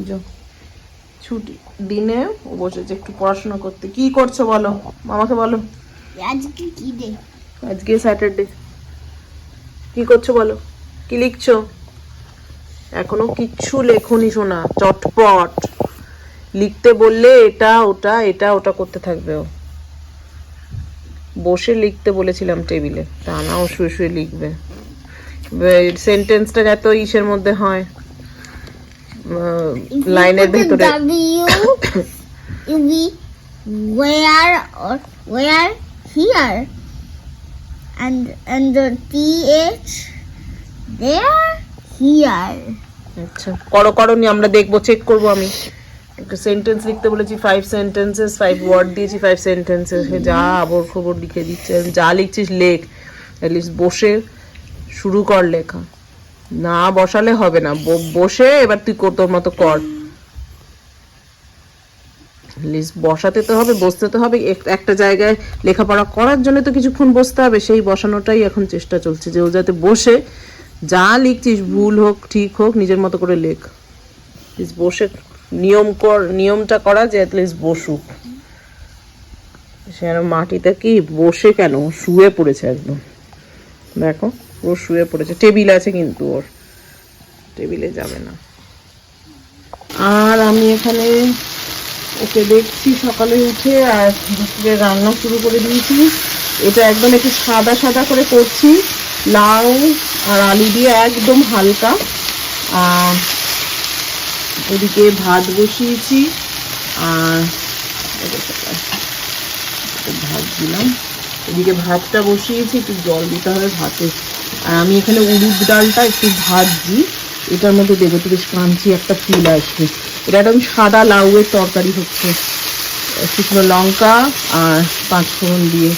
এই যে ছুটি দিনে ও বসেছে একটু পড়াশোনা করতে। কি করছ বলো? মামাকে বলো। আজকে কি ডে আজকে স্যাটারডে কি করছ বলো? কি লিখছো? এখনও কিচ্ছু লেখনি শোনা চটপট। লিখতে বললে এটা ওটা এটা ওটা করতে থাকবে ও। বসে লিখতে বলেছিলাম টেবিলে তা না শুয়ে শুয়ে লিখবে। সেন্টেন্সটা এত ইসের মধ্যে হয়। লাইনের ভেতরে। Where or where here. And and the th there here. আচ্ছা করো করো নি আমরা দেখব চেক করব আমি। একটা সেন্টেন্স লিখতে বলেছি ফাইভ সেন্টেন্সেস ফাইভ ওয়ার্ড দিয়েছি ফাইভ সেন্টেন্সেস যা আবর খবর লিখে দিচ্ছে যা লিখছিস লেখ। অ্যাটলিস্ট বসে শুরু কর লেখা। না বসালে হবে না। বসে এবার তুই তোর মতো কর। লিস্ট বসাতে তো হবে, বসতে তো হবে। একটা জায়গায় লেখাপড়া করার জন্য তো কিছুক্ষণ বসতে হবে। সেই বসানোটাই এখন চেষ্টা চলছে, যে ও যাতে বসে যা লিখছিস, ভুল হোক, ঠিক হোক, নিজের মতো করে লেখ। Please, বসে নিয়ম কর, নিয়মটা করা যে অ্যাটলিস্ট বসুক। সে মাটিতে কি, বসে কেন? শুয়ে পড়েছে একদম। দেখো। ও শুয়ে পড়েছে। টেবিল আছে কিন্তু ওর। টেবিলে যাবে না। আর আমি এখানে ওকে দেখছি সকালে উঠে আর দুপুরে রান্না শুরু করে দিয়েছি। এটা একদম একটু সাদা সাদা করে করছি। লাউ আর আলু দিয়ে একদম হালকা। ওদিকে ভাত বসিয়েছি। আর ভাত দিলাম। এদিকে ভাতটা বসিয়েছি, একটু জল দিতে হবে ভাতে। আর আমি এখানে উড়িদ ডালটা একটু ভাজছি এটার মধ্যে দেবো একটু বেশ কাঞ্চি একটা ফিল আসবে। এটা একদম সাদা লাউয়ের তরকারি হচ্ছে। শুকনো লঙ্কা আর পাঁচ ফোড়ন দিয়ে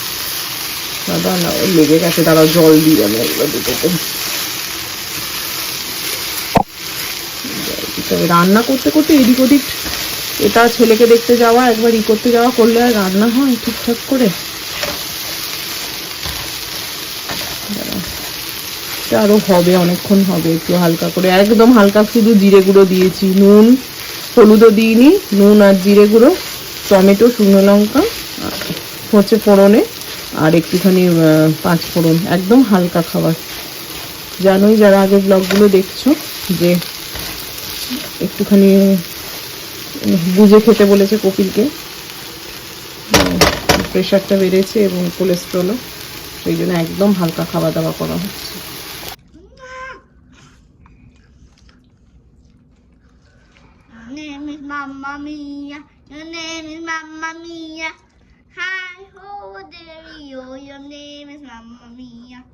সাদা লাউ লেগে গেছে তারা জল দিয়ে আমি একবার দুটোতে রান্না করতে করতে এদিক ওদিক এটা ছেলেকে দেখতে যাওয়া, একবার ই করতে যাওয়া করলে আর রান্না হয় ঠিকঠাক করে? এটা আরও হবে, অনেকক্ষণ হবে, একটু হালকা করে। একদম হালকা শুধু জিরে গুঁড়ো দিয়েছি, নুন, হলুদও দিইনি, নুন আর জিরে গুঁড়ো, টমেটো, শুকনো লঙ্কা হচ্ছে ফোড়নে, আর একটুখানি পাঁচ ফোড়ন, একদম হালকা খাবার। জানোই যারা আগে ব্লগগুলো দেখছ যে একটুখানি বুঝে খেতে বলেছে কপিলকে প্রেশারটা বেড়েছে এবং কোলেস্ট্রলও সেই জন্য একদম হালকা খাওয়া দাওয়া করা হচ্ছে। Mamma Mia. Your name is Mamma Mia. Hi ho there yo. Your name is Mamma Mia.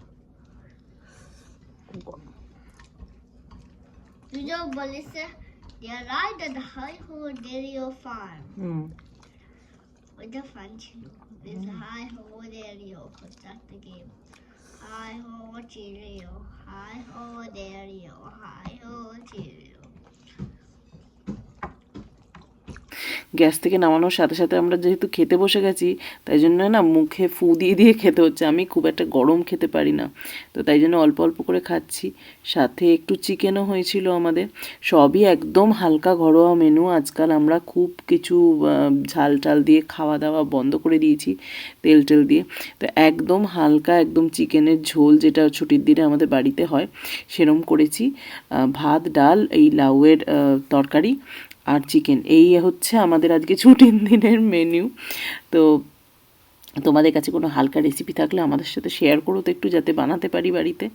You know, Melissa, they arrived at the High Ho Dairy Farm. Mm. With the function with mm. High Ho Dairy because that's the game. High Ho Cheerio, High Ho Dairy, High Ho Cheerio. Gas থেকে নামানোর সাথে সাথে আমরা যেহেতু খেতে বসে গেছি, তাই জন্য না মুখে ফু দিয়ে দিয়ে খেতে হচ্ছে। আমি খুব একটা গরম খেতে পারি না। তো তাই জন্য অল্প অল্প করে খাচ্ছি। সাথে একটু চিকেনও হয়েছিল আমাদের। সবই একদম হালকা ঘরোয়া মেনু আজকাল আমরা খুব কিছু ঝাল টাল দিয়ে খাওয়া দাওয়া বন্ধ করে দিয়েছি তেল টেল দিয়ে। তো একদম হালকা একদম চিকেনের ঝোল যেটা ছুটির দিনে আমাদের বাড়িতে হয়, সেরম করেছি। ভাত, ডাল, এই লাউয়ের তরকারি। আর চিকেন। এই হচ্ছে আমাদের আজকে ছুটির দিনের মেনু তো তোমাদের কাছে কোনো হালকা রেসিপি থাকলে আমাদের সাথে শেয়ার করো তো একটু, যাতে বানাতে পারি বাড়িতে।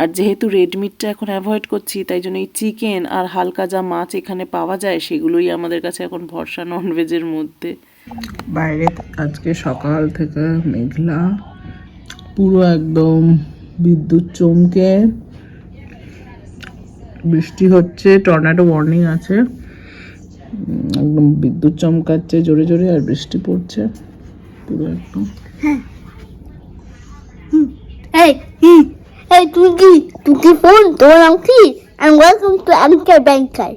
আর যেহেতু রেডমিটটা এখন অ্যাভয়েড করছি, তাই জন্য এই চিকেন আর হালকা যা মাছ এখানে পাওয়া যায়, সেগুলোই আমাদের কাছে এখন ভরসা ননভেজের মধ্যে। বাইরে আজকে সকাল থেকে মেঘলা, পুরো একদম বিদ্যুৎ চমকে। বৃষ্টি হচ্ছে টর্নাডো ওয়ার্নিং আছে। একদম বিদ্যুৎ চমকাচ্ছে জোরে জোরে আর বৃষ্টি পড়ছে পুরো একদম Hey, hmm. hey, Tuki, Tuki phone, don't Anki, and welcome to Anchor Banker.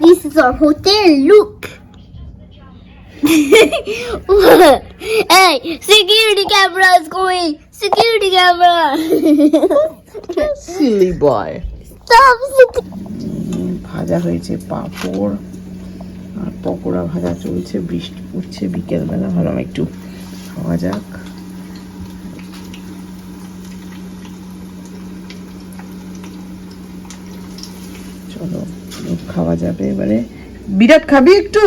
this is our hotel, look. hey, security camera is going. Security camera. Silly boy Stop. ভাজা হয়েছে পাঁপড় আর পকোড়া ভাজা চলছে বৃষ্টি পড়ছে বিকেলবেলা। ভাবলাম একটু খাওয়া যাক। চলো খাওয়া যাবে এবারে। বিরাট খাবি একটু?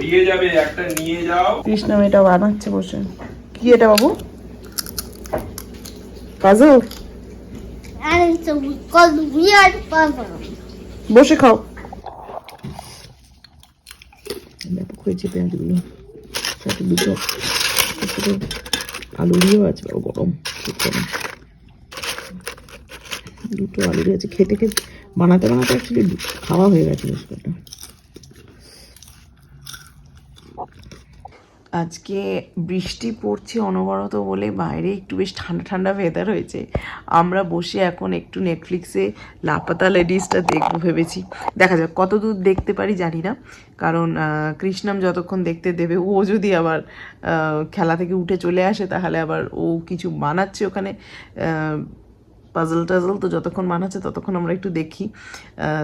দিয়ে যাবে একটা নিয়ে যাও। কৃষ্ণা এটা বানাচ্ছে বসে। কি এটা বাবু? Puzzle And it's a, called weird puzzle. বসে খাও। ব্যাপক হয়েছে পেঁয়াজগুলো সাথে দুটো ছোট আলু দিয়েও আছে বাবা গরম খুব গরম। দুটো আলু দিয়ে আছে খেতে খেতে বানাতে বানাতে অ্যাকচুয়ালি খাওয়া হয়ে গেছে বেশ কটা আজকে বৃষ্টি পড়ছে অনবরত বলে বাইরে একটু বেশ ঠান্ডা ঠান্ডা ওয়েদার হয়েছে। আমরা বসে এখন একটু নেটফ্লিক্সে লাপাতা লেডিসটা দেখব ভেবেছি। দেখা যাক কত দূর দেখতে পারি জানি না। কারণ কৃষ্ণাম যতক্ষণ দেখতে দেবে, ও যদি আবার খেলা থেকে উঠে চলে আসে, তাহলে আবার ও কিছু বানাচ্ছে ওখানে। পাজল টাজল তো যতক্ষণ মানাচ্ছে ততক্ষণ আমরা একটু দেখি।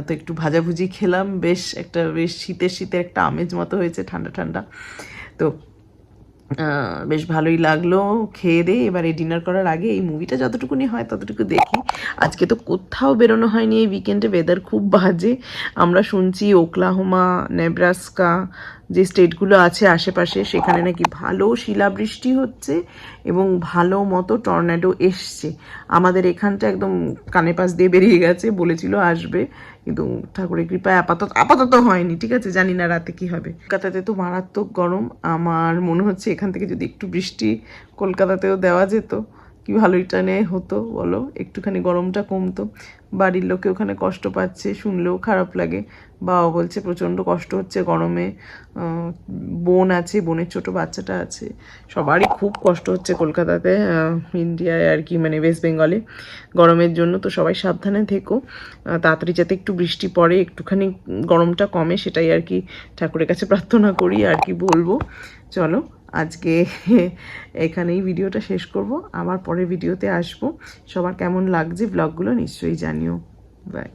তো একটু ভাজাভুজি খেলাম। বেশ একটা, বেশ শীতের শীতের একটা আমেজ মতো হয়েছে ঠান্ডা ঠান্ডা। তো বেশ ভালোই লাগল। খেয়ে দিয়ে এবারে ডিনার করার আগে এই মুভিটা যতটুকুনি হয় ততটুকু দেখি। আজকে তো কোথাও বেরোনো হয়নি এই উইকেন্ডে ওয়েদার খুব বাজে। আমরা শুনছি ওকলাহোমা, নেব্রাস্কা, যে স্টেটগুলো আছে আশেপাশে, সেখানে নাকি ভালো শিলাবৃষ্টি হচ্ছে এবং ভালো মতো টর্নেডো এসছে। আমাদের এখানটা একদম কানে পাশ দিয়ে বেরিয়ে গেছে, বলেছিল আসবে। কিন্তু ঠাকুরের কৃপায় আপাতত আপাতত হয়নি, ঠিক আছে? জানি না রাতে কি হবে। কলকাতাতে তো মারাত্মক গরম। আমার মনে হচ্ছে এখান থেকে যদি একটু বৃষ্টি কলকাতাতেও দেওয়া যেত কি ভালোই টানে হতো, বলো? একটুখানি গরমটা কমতো। বাড়ির লোকে ওখানে কষ্ট পাচ্ছে, শুনলেও খারাপ লাগে। বাবা বলছে, প্রচণ্ড কষ্ট হচ্ছে গরমে। বোন আছে, বোনের ছোট বাচ্চাটা আছে। সবারই খুব কষ্ট হচ্ছে কলকাতাতে ইন্ডিয়ায় আর কি মানে ওয়েস্ট বেঙ্গলে গরমের জন্য তো সবাই সাবধানে থেকো। তাড়াতাড়ি যাতে একটু বৃষ্টি পড়ে, একটুখানি গরমটা কমে, সেটাই আর কি ঠাকুরের কাছে প্রার্থনা করি, আর কি বলব। চলো। আজকে এখানেই ভিডিওটা শেষ করব। আবার পরের ভিডিওতে আসব। সবার কেমন লাগছে ব্লগগুলো নিশ্চয়ই জানিও। বাই